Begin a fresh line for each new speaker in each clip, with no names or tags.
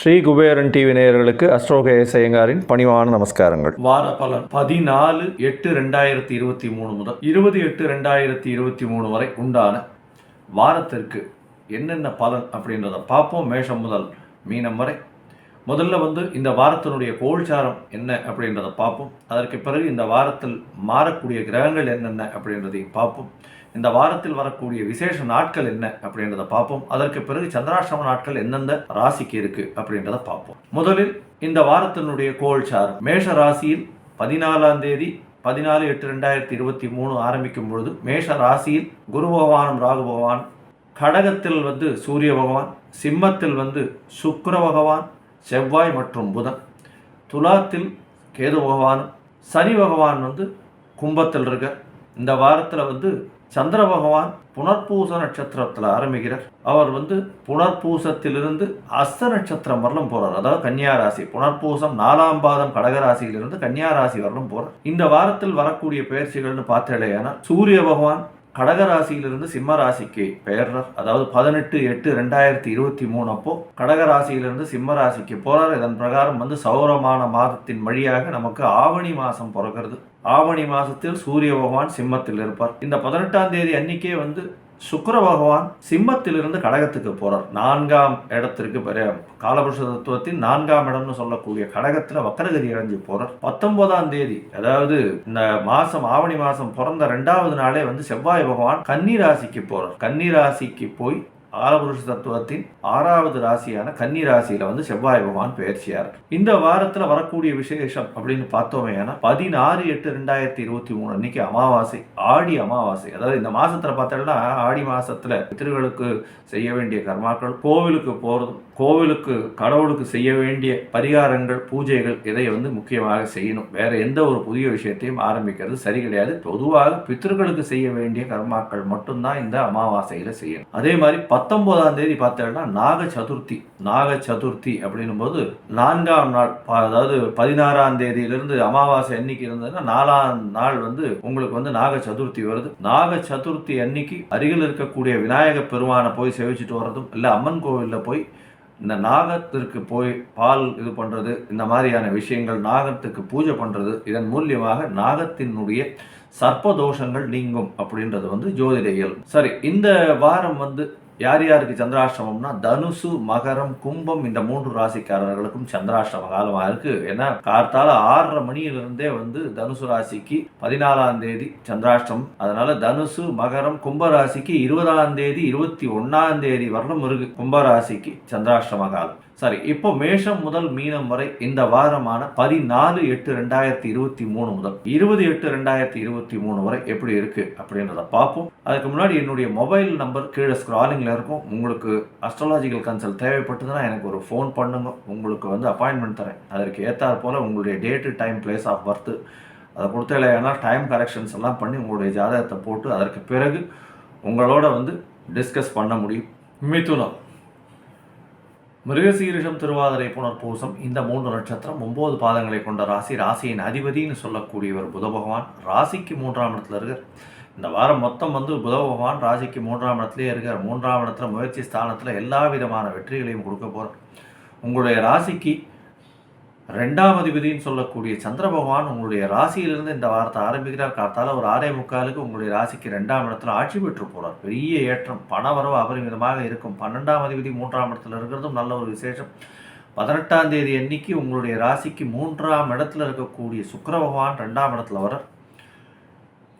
Sri Kuberan TV நேயர்களுக்கு அஸ்ட்ரோக ஐயங்காரின் பணிவான நமஸ்காரங்கள்.
வார பலன் பதினாலு எட்டு ரெண்டாயிரத்தி இருபத்தி மூணு முதல் இருபது எட்டு ரெண்டாயிரத்தி இருபத்தி மூணு வரை உண்டான வாரத்திற்கு என்னென்ன பலன் அப்படின்றத பார்ப்போம் மேஷம் முதல் மீனம் வரை. முதல்ல வந்து இந்த வாரத்தினுடைய கோல்சாரம் என்ன அப்படின்றத பார்ப்போம். அதற்கு பிறகு இந்த வாரத்தில் மாறக்கூடிய கிரகங்கள் என்னென்ன அப்படின்றதையும் பார்ப்போம். இந்த வாரத்தில் வரக்கூடிய விசேஷ நாட்கள் என்ன அப்படின்றத பார்ப்போம். அதற்கு பிறகு சந்திராஷ்டம நாட்கள் எந்தெந்த ராசிக்கு இருக்கு அப்படின்றத பார்ப்போம். முதலில் இந்த வாரத்தினுடைய கோல்சாரம் மேஷ ராசியில் பதினாலாம் தேதி பதினாலு எட்டு ரெண்டாயிரத்தி இருபத்தி மூணு ஆரம்பிக்கும் பொழுது மேஷ ராசியில் குரு பகவானும் ராகு பகவான் கடகத்தில் வந்து சூரிய பகவான் சிம்மத்தில் வந்து சுக்கர பகவான் செவ்வாய் மற்றும் புதன். துலாத்தில் கேது பகவான் சனி பகவான் வந்து கும்பத்தில் இருக்க இந்த வாரத்தில் வந்து சந்திர பகவான் புனர்பூச நட்சத்திரத்தில் ஆரம்பிக்கிறார். அவர் வந்து புனர்பூசத்திலிருந்து அஸ்த நட்சத்திரம் வரலும் போகிறார் அதாவது கன்னியாராசி புனர்பூசம் நாலாம் பாதம் கடகராசியிலிருந்து கன்னியாராசி வரலும் போகிறார் இந்த வாரத்தில் வரக்கூடிய பயிற்சிகள்னு பார்த்தேன்னா சூரிய பகவான் கடகராசியிலிருந்து சிம்ம ராசிக்கு பெயர்றார் அதாவது பதினெட்டு எட்டு ரெண்டாயிரத்தி இருபத்தி மூணு அப்போ கடகராசியிலிருந்து சிம்ம ராசிக்கு போறார். இதன் பிரகாரம் வந்து சௌரமான மாதத்தின் வழியாக நமக்கு ஆவணி மாசம் பிறக்கிறது. ஆவணி மாதத்தில் சூரிய பகவான் சிம்மத்தில் இருப்பார். இந்த பதினெட்டாம் தேதி அன்னைக்கே வந்து சுக்கர பகவான் சிம்மத்திலிருந்து கடகத்துக்கு போறார். நான்காம் இடத்திற்கு பெரிய காலபுருஷ தத்துவத்தின் நான்காம் இடம்னு சொல்லக்கூடிய கடகத்துல வக்கரகிரி அடைஞ்சு போறார். பத்தொன்பதாம் தேதி அதாவது இந்த மாசம் ஆவணி மாசம் பிறந்த ரெண்டாவது நாளே வந்து செவ்வாய் பகவான் கன்னிராசிக்கு போறார். போய் காலபுருஷ தத்துவத்தின் ஆறாவது ராசியான கன்னி ராசியில வந்து செவ்வாய் பகவான் பயிற்சியார் இந்த வாரத்துல வரக்கூடிய விசேஷம் அப்படின்னு பார்த்தோமே பதினாறு எட்டு ரெண்டாயிரத்தி இருபத்தி மூணு அன்னைக்கு அமாவாசை ஆடி அமாவாசை. அதாவது இந்த மாசத்துல பார்த்தோம்னா ஆடி மாசத்துல பித்திருக்களுக்கு செய்ய வேண்டிய கர்மாக்கள் கோவிலுக்கு போறதும் கோவிலுக்கு கடவுளுக்கு செய்ய வேண்டிய பரிகாரங்கள் பூஜைகள் இதை வந்து முக்கியமாக செய்யணும். வேற எந்த ஒரு புதிய விஷயத்தையும் ஆரம்பிக்கிறது சரி கிடையாது. பொதுவாக பித்திருக்களுக்கு செய்ய வேண்டிய கர்மாக்கள் மட்டும்தான் இந்த அமாவாசையில செய்யணும். அதே மாதிரி பத்தொன்பதாம் தேதி பார்த்தேன்னா நாக சதுர்த்தி நாக சதுர்த்தி அப்படின்னும் போது நான்காம் நாள் அதாவது பதினாறாம் தேதியிலிருந்து அமாவாசை அன்னைக்கு இருந்ததுன்னா நாலாம் நாள் வந்து உங்களுக்கு வந்து நாக சதுர்த்தி வருது. நாக சதுர்த்தி அன்னைக்கு அருகில் இருக்கக்கூடிய விநாயக பெருமானை போய் சேவிச்சுட்டு வர்றதும் இல்லை அம்மன் கோவிலில் போய் இந்த நாகத்திற்கு போய் பால் இது பண்ணுறது இந்த மாதிரியான விஷயங்கள் நாகத்துக்கு பூஜை பண்ணுறது இதன் மூலியமாக நாகத்தினுடைய சர்ப்ப தோஷங்கள் நீங்கும் அப்படின்றது வந்து ஜோதிட இயல் சரி இந்த வாரம் வந்து யார் யாருக்கு சந்திராஷ்டமம்னா தனுசு மகரம் கும்பம் இந்த மூன்று ராசிக்காரர்களுக்கும் சந்திராஷ்டம காலமாக இருக்கு. ஏன்னா கார்த்தால ஆறரை மணியிலிருந்தே வந்து தனுசு ராசிக்கு பதினாலாம் தேதி சந்திராஷ்டமம் அதனால தனுசு மகரம் கும்ப ராசிக்கு இருபதாம் தேதி இருபத்தி ஒன்னாம் தேதி வரலும் இருக்கு கும்ப ராசிக்கு சந்திராஷ்டம காலம். சாரி இப்போ மேஷம் முதல் மீனம் வரை இந்த வாரமான பதினாலு எட்டு ரெண்டாயிரத்தி இருபத்தி மூணு முதல் இருபது எட்டு ரெண்டாயிரத்தி இருபத்தி மூணு வரை எப்படி இருக்கு அப்படின்றத பார்ப்போம். அதுக்கு முன்னாடி என்னுடைய மொபைல் நம்பர் கீழே ஸ்க்ராலிங்கில் இருக்கும். உங்களுக்கு அஸ்ட்ராலாஜிக்கல் கன்சல்ட் தேவைப்பட்டதுன்னா எனக்கு ஒரு ஃபோன் பண்ணுங்க. உங்களுக்கு வந்து அப்பாயின்மெண்ட் தரேன். அதற்கு ஏற்றாற் போல் உங்களுடைய date time place of birth அதை கொடுத்த இல்லைன்னா டைம் கரெக்ஷன்ஸ் எல்லாம் பண்ணி உங்களுடைய ஜாதகத்தை போட்டு அதற்கு பிறகு உங்களோட வந்து டிஸ்கஸ் பண்ண முடியும். மிதுனம். மிருகசீரிஷம் திருவாதிரை புனர்பூசம் இந்த மூன்று நட்சத்திரம் ஒன்பது பாதங்களை கொண்ட ராசி ராசியின் அதிபதின்னு சொல்லக்கூடியவர் புத பகவான். ராசிக்கு மூன்றாம் இடத்துல இருக்கார். இந்த வாரம் மொத்தம் வந்து புத பகவான் ராசிக்கு மூன்றாம் இடத்துலேயே இருக்கார். மூன்றாம் இடத்துல முயற்சி ஸ்தானத்தில் எல்லா விதமான வெற்றிகளையும் கொடுக்க போகிறார் உங்களுடைய ராசிக்கு ரெண்டாம் அதிபதினு சொல்லக்கூடிய சந்திர பகவான் உங்களுடைய ராசியிலிருந்து இந்த வாரத்தை ஆரம்பிக்கிறார். காத்தால ஒரு ஆறே முக்காலுக்கு உங்களுடைய ராசிக்கு ரெண்டாம் இடத்துல ஆட்சி பெற்று போறார். பெரிய ஏற்றம் பண வரவு அபரிமிதமாக இருக்கும். பன்னெண்டாம் அதிபதி மூன்றாம் இடத்துல இருக்கிறதும் நல்ல ஒரு விசேஷம். பதினெட்டாம் தேதி அன்னைக்கு உங்களுடைய ராசிக்கு மூன்றாம் இடத்துல இருக்கக்கூடிய சுக்கர பகவான் ரெண்டாம் இடத்துல வரார்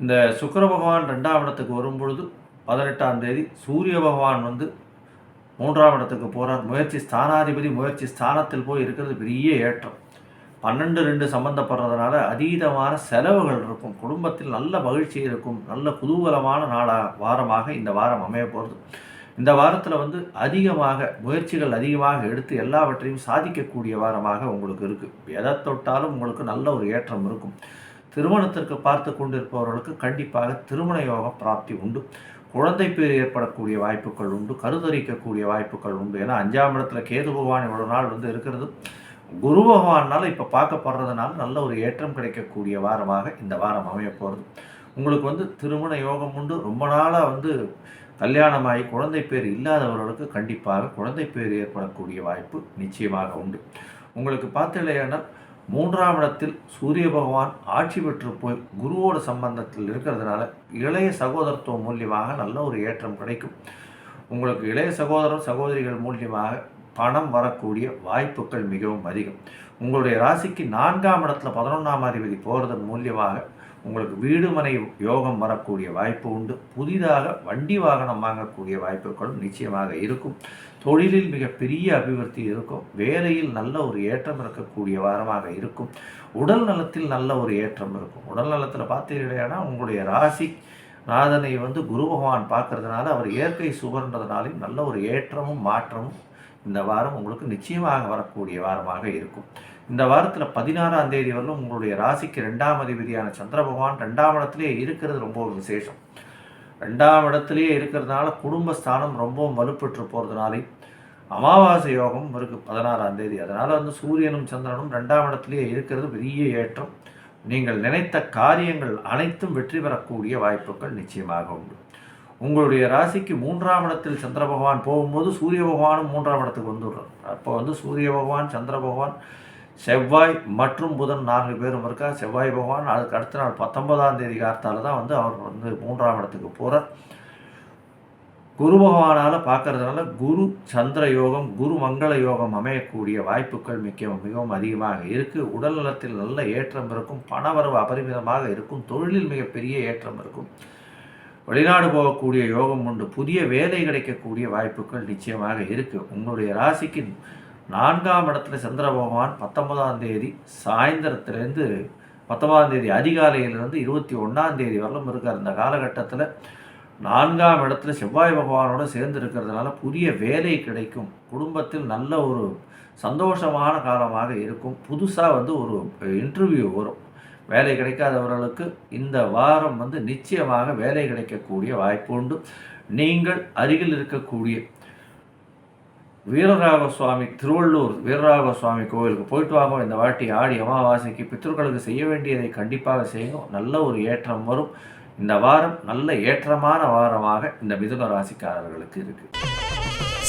இந்த சுக்கர பகவான் ரெண்டாம் இடத்துக்கு வரும் பொழுது பதினெட்டாம் தேதி சூரிய பகவான் வந்து மூன்றாம் இடத்துக்கு முயற்சி ஸ்தானாதிபதி முயற்சி ஸ்தானத்தில் போய் இருக்கிறது பெரிய ஏற்றம். பன்னெண்டு ரெண்டு சம்மந்தப்படுறதுனால அதீதமான செலவுகள் இருக்கும். குடும்பத்தில் நல்ல மகிழ்ச்சி இருக்கும். நல்ல குதூகலமான நாளாக வாரமாக இந்த வாரம் அமைய போகிறது இந்த வாரத்தில் வந்து அதிகமாக முயற்சிகள் அதிகமாக எடுத்து எல்லாவற்றையும் சாதிக்கக்கூடிய வாரமாக உங்களுக்கு இருக்குது எதை தொட்டாலும் உங்களுக்கு நல்ல ஒரு ஏற்றம் இருக்கும். திருமணத்திற்கு பார்த்து கொண்டிருப்பவர்களுக்கு கண்டிப்பாக திருமண யோக பிராப்தி உண்டு. குழந்தை பேர் ஏற்படக்கூடிய வாய்ப்புகள் உண்டு கருத்தரிக்கக்கூடிய வாய்ப்புகள் உண்டு. ஏன்னா அஞ்சாம் இடத்துல கேது பகவான் இவ்வளோ நாள் வந்து இருக்கிறது. குரு பகவானால் இப்போ பார்க்கப்படுறதுனால நல்ல ஒரு ஏற்றம் கிடைக்கக்கூடிய வாரமாக இந்த வாரம் அமைய போகிறது உங்களுக்கு வந்து திருமண யோகம் உண்டு. ரொம்ப நாளாக வந்து கல்யாணமாகி குழந்தை பேர் இல்லாதவர்களுக்கு கண்டிப்பாக குழந்தை பேர் ஏற்படக்கூடிய வாய்ப்பு நிச்சயமாக உண்டு. உங்களுக்கு பார்த்தீங்கன்னா மூன்றாம் இடத்தில் சூரிய பகவான் ஆட்சி பெற்று போய் குருவோட சம்பந்தத்தில் இருக்கிறதுனால இளைய சகோதரத்துவம் மூலியமாக நல்ல ஒரு ஏற்றம் கிடைக்கும். உங்களுக்கு இளைய சகோதரர் சகோதரிகள் மூலியமாக பணம் வரக்கூடிய வாய்ப்புகள் மிகவும் அதிகம். உங்களுடைய ராசிக்கு நான்காம் இடத்துல பதினொன்றாம் அதிபதி போகிறதன் மூலியமாக உங்களுக்கு வீடு மனை யோகம் வரக்கூடிய வாய்ப்பு உண்டு. புதிதாக வண்டி வாகனம் வாங்கக்கூடிய வாய்ப்புகளும் நிச்சயமாக இருக்கும். தொழிலில் மிகப்பெரிய அபிவிருத்தி இருக்கும். வேலையில் நல்ல ஒரு ஏற்றம் இருக்கக்கூடிய வாரமாக இருக்கும். உடல் நலத்தில் நல்ல ஒரு ஏற்றம் இருக்கும். உடல் நலத்தில் பார்த்தீங்கன்னா உங்களுடைய ராசி நாதனை வந்து குரு பகவான் பார்க்கறதுனால அவர் இயற்கை சுகர்ன்றதுனாலையும் நல்ல ஒரு ஏற்றமும் மாற்றமும் இந்த வாரம் உங்களுக்கு நிச்சயமாக வரக்கூடிய வாரமாக இருக்கும். இந்த வாரத்தில் பதினாறாம் தேதி வரலும் உங்களுடைய ராசிக்கு ரெண்டாம் அதிபதியான சந்திர பகவான் ரெண்டாம் இடத்துலேயே இருக்கிறது ரொம்ப ஒரு விசேஷம். ரெண்டாம் இடத்துலேயே இருக்கிறதுனால குடும்பஸ்தானம் ரொம்பவும் வலுப்பெற்று போகிறதுனாலே அமாவாசை யோகம் இருக்குது பதினாறாம் தேதி. அதனால் வந்து சூரியனும் சந்திரனும் ரெண்டாம் இடத்துலேயே இருக்கிறது பெரிய ஏற்றம். நீங்கள் நினைத்த காரியங்கள் அனைத்தும் வெற்றி பெறக்கூடிய வாய்ப்புகள் நிச்சயமாக உண்டு. உங்களுடைய ராசிக்கு மூன்றாம் இடத்தில் சந்திர பகவான் போகும்போது சூரிய பகவானும் மூன்றாம் இடத்துக்கு வந்துடுறார். அப்போ வந்து சூரிய பகவான் சந்திர பகவான் செவ்வாய் மற்றும் புதன் நான்கு பேரும் இருக்கா? செவ்வாய் பகவான் அதுக்கு அடுத்த நாள் பத்தொன்பதாம் தேதி காலத்தால் தான் வந்து அவர் வந்து மூன்றாம் இடத்துக்கு போகிறார் குரு பகவானால் பார்க்கறதுனால குரு சந்திர யோகம் குரு மங்கள யோகம் அமையக்கூடிய வாய்ப்புகள் மிக்க மிகவும் அதிகமாக இருக்குது உடல் நலத்தில் நல்ல ஏற்றம் இருக்கும் பணவரவு அபரிமிதமாக இருக்கும் தொழிலில் மிகப்பெரிய ஏற்றம் இருக்கும். வெளிநாடு போகக்கூடிய யோகம் உண்டு. புதிய வேலை கிடைக்கக்கூடிய வாய்ப்புகள் நிச்சயமாக இருக்குது உங்களுடைய ராசிக்கு நான்காம் இடத்துல சந்திர பகவான் பத்தொன்பதாம் தேதி சாயந்தரத்துலேருந்து பத்தொன்பதாம் தேதி அதிகாலையிலிருந்து இருபத்தி ஒன்றாம் தேதி வரலும் இருக்கார். இந்த காலகட்டத்தில் நான்காம் இடத்துல செவ்வாய் பகவானோட சேர்ந்து இருக்கிறதுனால புதிய வேலை கிடைக்கும். குடும்பத்தில் நல்ல ஒரு சந்தோஷமான காலமாக இருக்கும். புதுசாக வந்து ஒரு இன்டர்வியூ வரும். வேலை கிடைக்காதவர்களுக்கு இந்த வாரம் வந்து நிச்சயமாக வேலை கிடைக்கக்கூடிய வாய்ப்பு உண்டு. நீங்கள் அருகில் இருக்கக்கூடிய வீரராக சுவாமி திருவள்ளூர் வீரராக சுவாமி கோவிலுக்கு போயிட்டு வாங்க. இந்த வாட்டி ஆடி அமாவாசைக்கு பித்தர்களுக்கு செய்ய வேண்டியதை கண்டிப்பாக செய்யும் நல்ல ஒரு ஏற்றம் வரும். இந்த வாரம் நல்ல ஏற்றமான வாரமாக இந்த மிதுன ராசிக்காரர்களுக்கு இருக்குது